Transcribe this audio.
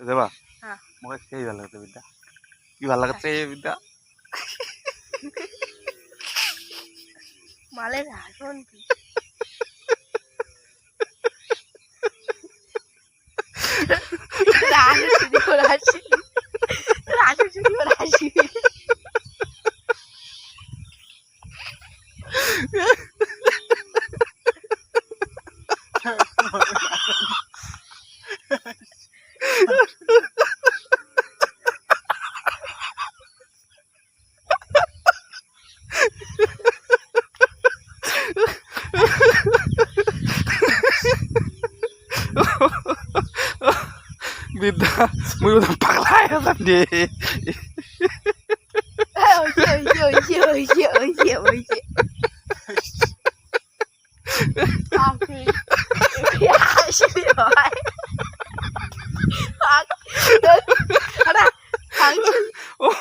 দেবা হ্যাঁ। মোক সেই ভালো লাগছে বিদ্যা। কি ভালো লাগছে বিদ্যা? মালের ติดตามึงต้องปักไล่สักดีโอ้ยโอ้ยโอ้ยโอ้ยโอ้ยโอ้ยโอ้ย